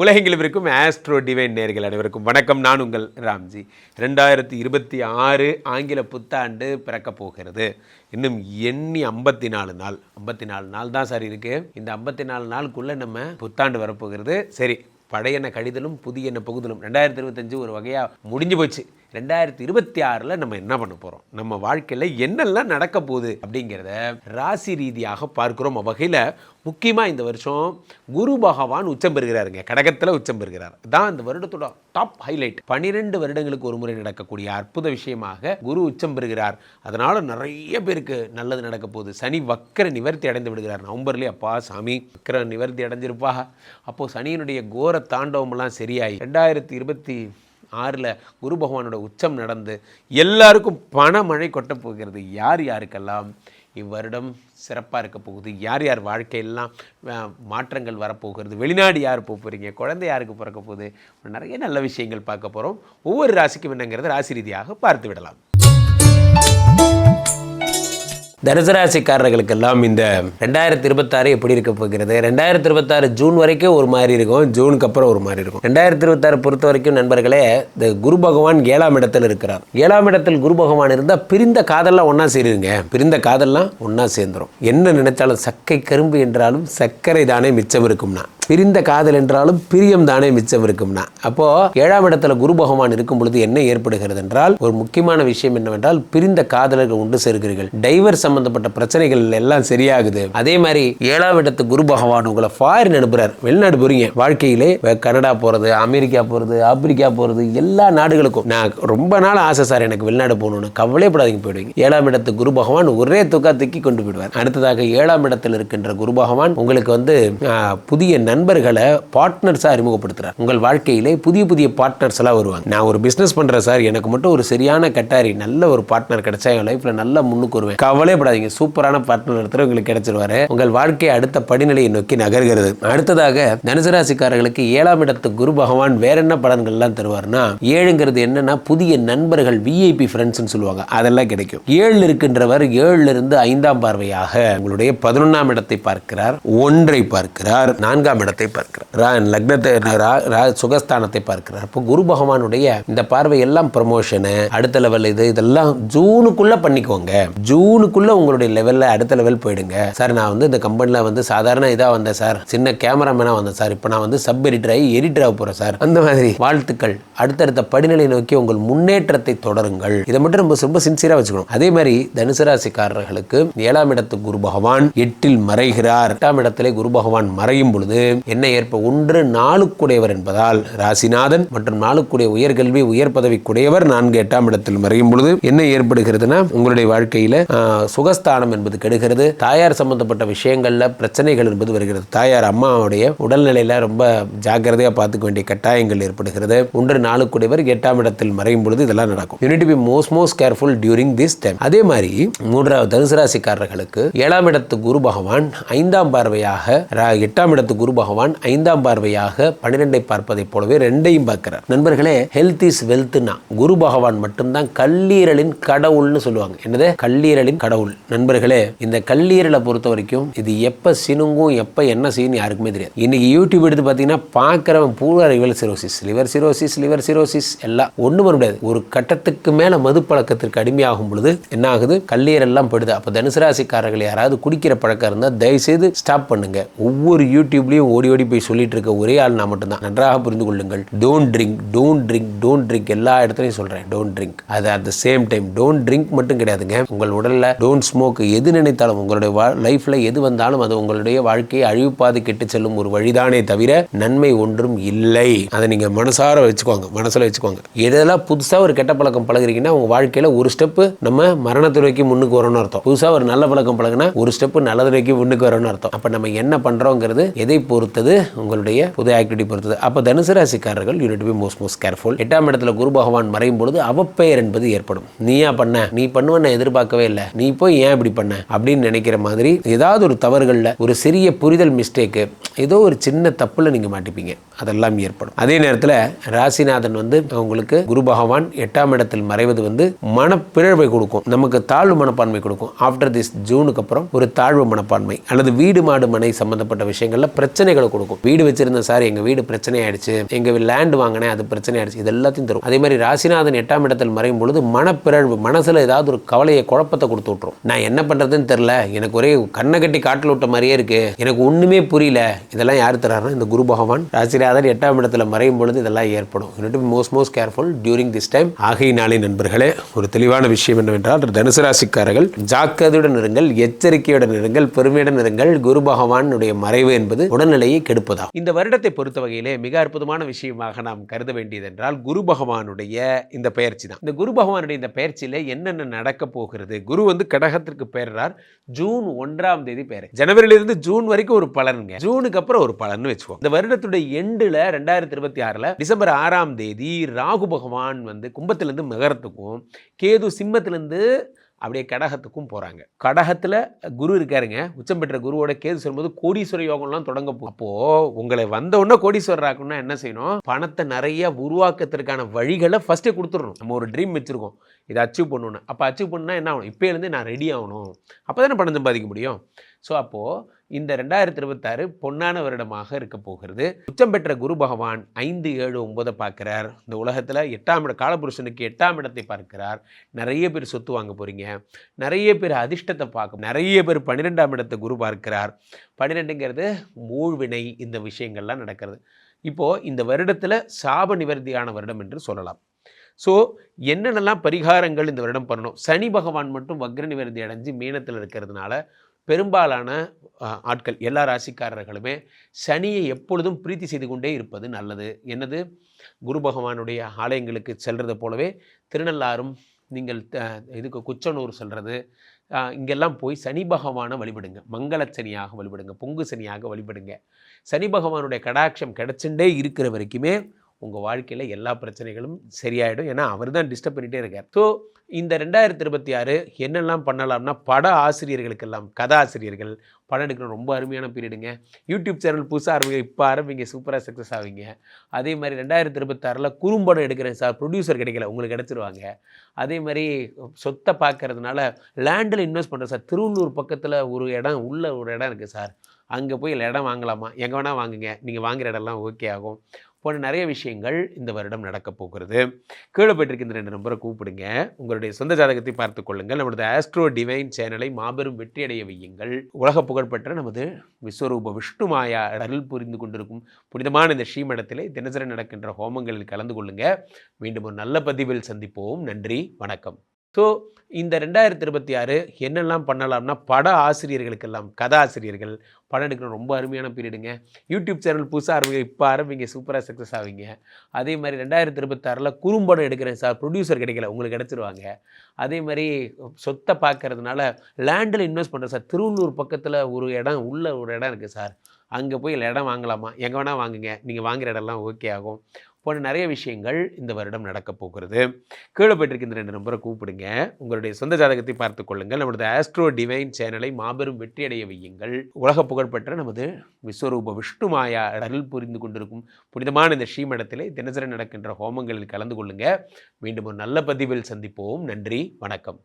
உலகெங்கிலும் இருக்கும் astro divine நேர்கள் அனைவருக்கும் வணக்கம். நான் உங்கள் ராம்ஜி. ரெண்டாயிரத்தி இருபத்தி ஆறு ஆங்கில புத்தாண்டு பிறக்கப் போகிறது. இன்னும் எண்ணி ஐம்பத்தி நாலு நாள். ஐம்பத்தி நாலு நாள் தான் சார் இருக்குது இந்த ஐம்பத்தி நாலு நாளுக்குள்ளே நம்ம புத்தாண்டு வரப்போகிறது. சரி பழையன கடிதலும் புதியன புகுதலும். ரெண்டாயிரத்தி இருபத்தஞ்சு ஒரு வகையாக முடிஞ்சு போச்சு. ரெண்டாயிரத்தி இருபத்தி ஆறில் நம்ம என்ன பண்ண போகிறோம் நம்ம வாழ்க்கையில் என்னெல்லாம் நடக்க போகுது அப்படிங்கிறத ராசி ரீதியாக பார்க்குறோம். வகையில் முக்கியமாக இந்த வருஷம் குரு பகவான் உச்சம் பெறுகிறாருங்க. கடகத்தில் உச்சம் பெறுகிறார். தான் இந்த வருடத்தோட டாப் ஹைலைட் பனிரெண்டு வருடங்களுக்கு ஒரு முறை நடக்கக்கூடிய அற்புத விஷயமாக குரு உச்சம் பெறுகிறார். அதனால் நிறைய பேருக்கு நல்லது நடக்க போகுது. சனி வக்கர நிவர்த்தி அடைந்து விடுகிறார். நவம்பர்லேயே அப்பா சாமி வக்கர நிவர்த்தி அடைஞ்சிருப்பா. அப்போது சனியினுடைய கோர தாண்டவமெல்லாம் சரியாயி ரெண்டாயிரத்தி இருபத்தி ஆறில் குரு பகவானோட உச்சம் நடந்து எல்லாருக்கும் பணமழை கொட்டப் போகிறது. யார் யாருக்கெல்லாம்? இவ்வருடம் சிறப்பாக இருக்க போகுது. யார் யார் வாழ்க்கையெல்லாம் மாற்றங்கள் வரப்போகிறது வெளிநாடு யார் போக போகிறீங்க குழந்தை யாருக்கு பிறக்க போகுது? நிறைய நல்ல விஷயங்கள் பார்க்க போகிறோம் ஒவ்வொரு ராசிக்கும் என்னங்கிறது ராசி ரீதியாக பார்த்து விடலாம். தனுசராசிக்காரர்களுக்கெல்லாம் இந்த ரெண்டாயிரத்தி இருபத்தாறு எப்படி இருக்க போகிறது? ரெண்டாயிரத்தி இருபத்தாறு ஜூன் வரைக்கும் ஒரு மாதிரி இருக்கும் ஜூனுக்கு அப்புறம் ஒரு மாதிரி இருக்கும். ரெண்டாயிரத்தி இருபத்தாறு பொறுத்த வரைக்கும் நண்பர்களே இந்த குரு பகவான் ஏழாம் இடத்தில் இருக்கிறார். ஏழாம் இடத்தில் குரு பகவான் இருந்தால் பிரிந்த காதல்லாம் ஒன்றா சேருங்க பிரிந்த காதல்லாம் ஒன்றா சேர்ந்துரும். என்ன நினைச்சாலும் சக்கை கரும்பு என்றாலும் சர்க்கரை தானே மிச்சம் இருக்கும்னா. பிரிந்த காதல் என்றாலும் பிரியம் தானே மிச்சம் இருக்கும்னா. அப்போ ஏழாம் இடத்துல குரு பகவான் இருக்கும் பொழுது என்ன ஏற்படுகிறது என்றால் ஒரு முக்கியமான விஷயம் என்னவென்றால் பிரிந்த காதலர்கள் உண்டு சேர்கிறீர்கள். டைவர் சம்பந்தப்பட்ட பிரச்சனைகள் எல்லாம் சரியாகுது. அதே மாதிரி ஏழாம் இடத்து குரு பகவான் உங்களை ஃபாரின் அனுப்புறார். வெளிநாடு போறீங்க. வாழ்க்கையிலே கனடா போறது அமெரிக்கா போறது ஆப்பிரிக்கா போறது எல்லா நாடுகளுக்கும். நான் ரொம்ப நாள் ஆசை சார் எனக்கு வெளிநாடு போகணும்னு. கவலைப்படாதீங்க போயிடுவீங்க ஏழாம் இடத்து குரு பகவான் ஒரே தொக்கா தூக்கி கொண்டு போயிடுவார். அடுத்ததாக ஏழாம் இடத்தில் இருக்கின்ற குரு பகவான் உங்களுக்கு வந்து புதிய நன் நண்பர்களை பார்ட்னர்ஸாக அறிமுகப்படுத்துகிறார் உங்கள் வாழ்க்கையிலே புதிய புதிய பார்ட்னர்ஸ் எல்லாம் வருவாங்க. நான் ஒரு பிஸ்னஸ் பண்றேன் சார். எனக்கு மட்டும் ஒரு சரியான கட்டாரி நல்ல ஒரு பார்ட்னர் கிடைச்சா என் லைஃப்ல நல்லா முன்னுக்கு வருவேன். கவலைப்படாதீங்க. சூப்பரான பார்ட்னர் ஒருத்தர் உங்களுக்கு கிடைச்சிருவாரு. உங்கள் வாழ்க்கை அடுத்த படிநிலையை நோக்கி நகர்கிறது. அடுத்ததாக தனுசு ராசிக்காரர்களுக்கு ஏழாம் இடத்து குரு பகவான் வேற என்ன பலன்கள்லாம் தருவார்னா ஏழுங்கிறது என்னன்னா புதிய நண்பர்கள் விஐபி ஃப்ரெண்ட்ஸ்னு சொல்லுவாங்க. அதெல்லாம் கிடைக்கும். ஏழு இருக்கின்றவர் ஏழுல இருந்து ஐந்தாம் பார்வையாக உங்களுடைய பதினொன்றாம் இடத்தை பார்க்கிறார் ஒன்றை பார்க்கிறார் நான்காம் இடத்தை பார்க்கிறார். ரா- லக்னத்தை ரா- சுகஸ்தானத்தை பார்க்கிறார். அப்போ குரு பகவானுடைய இந்த பார்வை எல்லாம் ப்ரமோஷனு அடுத்த லெவல் இது இதெல்லாம் ஜூனுக்குள்ள பண்ணிக்கோங்க. ஜூனுக்குள்ள உங்களுடைய லெவல்ல அடுத்த லெவல் போயிடுங்க. சார் நான் வந்து இந்த கம்பெனியில் வந்து சாதாரண இதாக வந்தேன் சார். சின்ன கேமராமேனாக வந்தேன் சார். இப்போ நான் வந்து சப் எடிட்டர் ஆகி போகிறேன் சார். அந்த மாதிரி வாழ்த்துக்கள். அடுத்தடுத்த படிநிலை நோக்கி உங்கள் முன்னேற்றத்தை தொடருங்கள். இதை மட்டும் ரொம்ப ரொம்ப சின்சியராக வச்சுக்கணும். அதே மாதிரி தனுசு ராசிக்காரர்களுக்கு ஏழாம் இடத்து குரு பகவான் எட்டில் மறைகிறார். எட்டாம் இடத்திலே குரு பகவான் மறையும் பொழுது என்ன ஏற்ப ஒன்று நாளுக்குடையவர் என்பதால் ராசிநாதன் மற்றும் நாளுக்குடைய உயர்கல்வி உயர் பதவிக்குடையவர் நான்கு எட்டாம் இடத்தில் மறையும் பொழுது என்ன ஏற்படுகிறதுனா உங்களுடைய வாழ்க்கையில சுகஸ்தானம் என்பது கெடுகிறது. தாயார் சம்பந்தப்பட்ட விஷயங்கள்ல பிரச்சனைகள் என்பது வருகிறது. தாயார் அம்மாவுடைய உடல்நிலையில ரொம்ப ஜாக்கிரதையா பார்த்துக்க வேண்டிய கட்டாயங்கள் ஏற்படுகிறது. ஒன்று நாளுக்குடையவர் எட்டாம் இடத்தில் மறையும் பொழுது இதெல்லாம் நடக்கும். You need be most most careful during this time அதே மாதிரி மூன்றாவது தனுசு ராசிக்காரர்களுக்கு ஏழாம் இடத்து குரு பகவான் ஐந்தாம் பார்வையாக எட்டாம் இடத்து குரு பகவான் ஐந்தாம் பார்வையாக பன்னிரெண்டை பார்ப்பதைப் போலவே ரெண்டையும் பார்க்கிறார். நண்பர்களே ஹெல்த் இஸ் வெல்த்னா குரு பகவான் மட்டும்தான் கல்லீரலின் கடவுள்னு சொல்லுவாங்க. என்னது? கல்லீரலின் கடவுள். நண்பர்களே இந்த கல்லீரலை பொறுத்த வரைக்கும் இது எப்ப சினுங்கும் எப்ப என்ன செய்யும் யாருக்குமே தெரியாது. இன்னைக்கு யூடியூப் எடுத்து பார்த்தீங்கன்னா பார்க்குறவன் பூரா liver cirrhosis liver cirrhosis liver cirrhosis எல்லாம் ஒன்றும் வர முடியாது. ஒரு கட்டத்துக்கு மேலே மது பழக்கத்திற்கு அடிமையாகும் பொழுது என்ன ஆகுது? கல்லீரல்லாம் போயிடுது. அப்போ தனுசு ராசிக்காரர்கள் யாராவது குடிக்கிற பழக்கம் இருந்தால் தயவுசெய்து ஸ்டாப் பண்ணுங்க. ஒவ்வொரு யூடியூப்லேயும் ஓடி ஓடி போய் சொல்லிட்டு இருக்க ஒரே ஆள் நான் மட்டும்தான். நன்றாக புரிந்து கொள்ளுங்கள். Don't drink don't drink don't drink எல்லா இடத்துலையும் சொல்கிறேன் டோன்ட் ட்ரிங்க் அது at the same time don't drink மட்டும் கிடையாதுங்க. உங்கள் உடலில் டோன்ட் ஸ்மோக் எது நினைத்தாலும் உங்களுடைய லைஃப்பில் எது வந்தாலும் அது உங்களுடைய வாழ்க்கையை அழிவுப்பாது கெட்டு செல்லும் ஒரு வழிதானே தவிர நன்மை ஒன்றும் இல்லை. அதை நீங்கள் மனசார வச்சுக்கோங்க. மனசில் வச்சுக்கோங்க. எதெல்லாம் புதுசாக ஒரு கெட்ட பழக்கம் பழகுறீங்கன்னா உங்கள் வாழ்க்கையில் ஒரு ஸ்டெப்பு நம்ம மரணத்துறைக்கு முன்னுக்கு வரணும்னு அர்த்தம். புதுசாக ஒரு நல்ல பழக்கம் பழகுனா ஒரு ஸ்டெப்பு நல்லதுறைக்கு முன்னுக்கு வரணும்னு அர்த்தம். அப்போ நம்ம என்ன பண்ணுறோங்கிறது எதை பொறுத்தது உங்களுடைய புது ஆக்டிவிட்டி பொறுத்தது. அப்போ தனுசு ராசிக்காரர்கள் you need be most most careful எட்டாம் இடத்துல குரு பகவான் மறையும் பொழுது அவப்பெயர் என்பது ஏற்படும். நீயா பண்ண? நீ பண்ணுவ நான் எதிர்பார்க்கவே இல்லை. நீ போய் ஏன் இப்படி பண்ண? அப்படின்னு நினைக்கிற மாதிரி ஏதாவது ஒரு தவறுகளில் ஒரு சிறிய புரிதல் மிஸ்டேக்கு ஏதோ ஒரு சின்ன தப்புல நீங்க மாட்டிப்பீங்க. அதெல்லாம் ஏற்படும். அதே நேரத்தில் ராசிநாதன் வந்து உங்களுக்கு குரு பகவான் எட்டாம் இடத்தில் மறைவது வந்து மனப்பிழவை கொடுக்கும். நமக்கு தாழ்வு மனப்பான்மை கொடுக்கும். ஆஃப்டர் திஸ் ஜூனுக்கு அப்புறம் ஒரு தாழ்வு மனப்பான்மை. அல்லது வீடு மாடு மனை சம்பந்தப்பட்ட விஷயங்கள்ல பிரச்சனை பிரச்சனைகளை கொடுக்கும். வீடு வச்சிருந்தேன் சார் எங்கள் வீடு பிரச்சனை ஆயிடுச்சு எங்கள் லேண்ட் வாங்கினேன் அது பிரச்சனை ஆயிடுச்சு இது எல்லாத்தையும் தரும். அதே மாதிரி ராசிநாதன் எட்டாம் இடத்தில் மறையும் பொழுது மனப்பிறழ்வு மனசில் ஏதாவது ஒரு கவலையை குழப்பத்தை கொடுத்து விட்ரும் நான் என்ன பண்ணுறதுன்னு தெரில எனக்கு ஒரே கண்ணை கட்டி காட்டில் விட்ட மாதிரியே இருக்கு. எனக்கு ஒன்றுமே புரியல. இதெல்லாம் யார் தராருன்னா இந்த குரு பகவான். ராசிநாதன் எட்டாம் இடத்துல மறையும் பொழுது இதெல்லாம் ஏற்படும். You need most most careful during this time ஆகையினாலே நண்பர்களே ஒரு தெளிவான விஷயம் என்னவென்றால் தனுசு ராசிக்காரர்கள் ஜாக்கிரதையுடன் இருங்கள் எச்சரிக்கையுடன் இருங்கள் பெருமையுடன் இருங்கள். குரு பகவானுடைய மறைவு என்பது உடனே சூழ்நிலையை கெடுப்பதாகும். இந்த வருடத்தை பொறுத்த வகையிலே மிக அற்புதமான விஷயமாக நாம் கருத வேண்டியது என்றால் குரு பகவானுடைய இந்த பெயர்ச்சி தான். இந்த குரு பகவானுடைய இந்த பெயர்ச்சியில என்னென்ன நடக்க போகிறது? குரு வந்து கடகத்திற்கு பெயர்றார். ஜூன் ஒன்றாம் தேதி பெயர். ஜனவரியிலிருந்து ஜூன் வரைக்கும் ஒரு பலனுங்க. ஜூனுக்கு அப்புறம் ஒரு பலன் வச்சுக்கோம் இந்த வருடத்துடைய எண்டுல ரெண்டாயிரத்தி இருபத்தி ஆறுல டிசம்பர் ஆறாம் தேதி ராகு பகவான் வந்து கும்பத்திலிருந்து மகரத்துக்கும் கேது சிம்மத்திலிருந்து அப்படியே கடகத்துக்கும் போகிறாங்க கடகத்தில் குரு இருக்காருங்க. உச்சம் பெற்ற குருவோட கேது சொல்லும்போது கோடீஸ்வர யோகம்லாம் தொடங்க போகும் அப்போது உங்களை வந்த உடனே கோடீஸ்வரர் ஆக்கணும்னா என்ன செய்யணும்? பணத்தை நிறைய உருவாக்கத்திற்கான வழிகளை ஃபஸ்ட்டே கொடுத்துடணும். நம்ம ஒரு ட்ரீம் வச்சுருக்கோம். இதை அச்சீவ் பண்ணணும் அப்போ அச்சீவ் பண்ணால் என்ன ஆகணும்? இப்போலேருந்து நான் ரெடி ஆகணும். அப்போ தானே பணம் சம்பாதிக்க முடியும்? ஸோ அப்போது இந்த ரெண்டாயிரத்தி இருபத்தாறு பொன்னான வருடமாக இருக்க போகிறது. உச்சம் பெற்ற குரு பகவான் ஐந்து ஏழு ஒன்பதை பார்க்குறார். இந்த உலகத்தில் எட்டாம் இட காலபுருஷனுக்கு எட்டாம் இடத்தை பார்க்கிறார். நிறைய பேர் சொத்து வாங்க போகிறீங்க நிறைய பேர் அதிர்ஷ்டத்தை பார்க்க நிறைய பேர் பன்னிரெண்டாம் இடத்தை குரு பார்க்கிறார். பன்னிரெண்டுங்கிறது மூழ்வினை இந்த விஷயங்கள்லாம் நடக்கிறது. இப்போது இந்த வருடத்தில் சாப நிவர்த்தியான வருடம் என்று சொல்லலாம். ஸோ என்னென்னலாம் பரிகாரங்கள் இந்த வருடம் பண்ணணும்? சனி பகவான் மட்டும் வக்ர நிவர்த்தி அடைஞ்சு மீனத்தில் இருக்கிறதுனால பெரும்பாலான ஆட்கள் எல்லா ராசிக்காரர்களுமே சனியை எப்பொழுதும் பிரீத்தி செய்து கொண்டே இருப்பது நல்லது. என்னது? குரு பகவானுடைய ஆலயங்களுக்கு செல்வது போலவே திருநள்ளாறும் நீங்கள் இதுக்கு குச்சனூர் செல்வது இங்கெல்லாம் போய் சனி பகவானை வழிபடுங்க. மங்கள சனியாக வழிபடுங்க. பொங்கு சனியாக வழிபடுங்க. சனி பகவானுடைய கடாட்சம் கிடச்சுட்டே இருக்கிற வரைக்குமே உங்கள் வாழ்க்கையில் எல்லா பிரச்சனைகளும் சரியாயிடும். ஏன்னா அவர் தான் டிஸ்டர்ப் பண்ணிகிட்டே இருக்கார். ஸோ இந்த ரெண்டாயிரத்தி இருபத்தி ஆறு என்னெல்லாம் பண்ணலாம்னா பட ஆசிரியர்களுக்கெல்லாம் கதா ஆசிரியர்கள் படம் எடுக்கிற ரொம்ப அருமையான பீரியடுங்க. யூடியூப் சேனல் புதுசாக ஆரம்பிங்க இப்போ ஆரம்பிங்க சூப்பராக சக்ஸஸ் ஆவீங்க. அதே மாதிரி ரெண்டாயிரத்தி இருபத்தாறில் குறும்படம் எடுக்கிறேன் சார். ப்ரொடியூசர் கிடைக்கல உங்களுக்கு கிடச்சிருவாங்க. அதே மாதிரி சொத்தை பார்க்கறதுனால லேண்டில் இன்வெஸ்ட் பண்ணுறேன் சார். திருவள்ளூர் பக்கத்தில் ஒரு இடம் உள்ள ஒரு இடம் இருக்குது சார். அங்கே போய் இடம் வாங்கலாமா? எங்கே வேணால் வாங்குங்க. நீங்கள் வாங்குகிற இடம்லாம் ஓகே ஆகும். போன்ற நிறைய விஷயங்கள் இந்த வருடம் நடக்கப் போகிறது. கீழே போயிட்டு இந்த ரெண்டு நம்பரை கூப்பிடுங்க. உங்களுடைய சொந்த ஜாதகத்தை பார்த்து கொள்ளுங்கள். நமது ஆஸ்ட்ரோ டிவைன் சேனலை மாபெரும் வெற்றியடைய வையுங்கள். உலக புகழ்பெற்ற நமது விஸ்வரூப விஷ்ணு மாயா அருள் புரிந்து கொண்டிருக்கும் புனிதமான இந்த ஸ்ரீமடத்திலே தினசரி நடக்கின்ற ஹோமங்களில் கலந்து கொள்ளுங்க. மீண்டும் ஒரு நல்ல பதிவில் சந்திப்போம். நன்றி. வணக்கம். ஸோ இந்த ரெண்டாயிரத்தி இருபத்தி ஆறு என்னெல்லாம் பண்ணலாம்னா பட ஆசிரியர்களுக்கெல்லாம் கதாசிரியர்கள் படம் எடுக்கிற ரொம்ப அருமையான பீரியடுங்க. யூடியூப் சேனல் புதுசாக ஆரம்பிங்க இப்போ ஆரம்பிங்க சூப்பராக சக்ஸஸ் ஆவீங்க. அதே மாதிரி ரெண்டாயிரத்தி இருபத்தாறில் குறும்படம் எடுக்கிறேன் சார். ப்ரொடியூசர் கிடைக்கல உங்களுக்கு கிடச்சிருவாங்க. அதே மாதிரி சொத்தை பார்க்கறதுனால லேண்டில் இன்வெஸ்ட் பண்ணுறேன் சார். திருவள்ளூர் பக்கத்தில் ஒரு இடம் உள்ள ஒரு இடம் இருக்குது சார். அங்கே போய் இடம் வாங்கலாமா? எங்கே வேணால் வாங்குங்க. நீங்கள் வாங்குகிற இடம்லாம் ஓகே ஆகும். போன்ற நிறைய விஷயங்கள் இந்த வருடம் நடக்கப் போகிறது. கீழே போயிட்டு இந்த ரெண்டு நம்பரை கூப்பிடுங்க. உங்களுடைய சொந்த ஜாதகத்தை பார்த்து கொள்ளுங்கள். நமது ஆஸ்ட்ரோ டிவைன் சேனலை மாபெரும் வெற்றியடைய வையுங்கள். உலக புகழ்பெற்ற நமது விஸ்வரூப விஷ்ணு மாயா அருள் புரிந்து கொண்டிருக்கும் புனிதமான இந்த ஸ்ரீமடத்திலே தினசரி நடக்கின்ற ஹோமங்களில் கலந்து கொள்ளுங்க. மீண்டும் ஒரு நல்ல பதிவில் சந்திப்போம். நன்றி. வணக்கம்.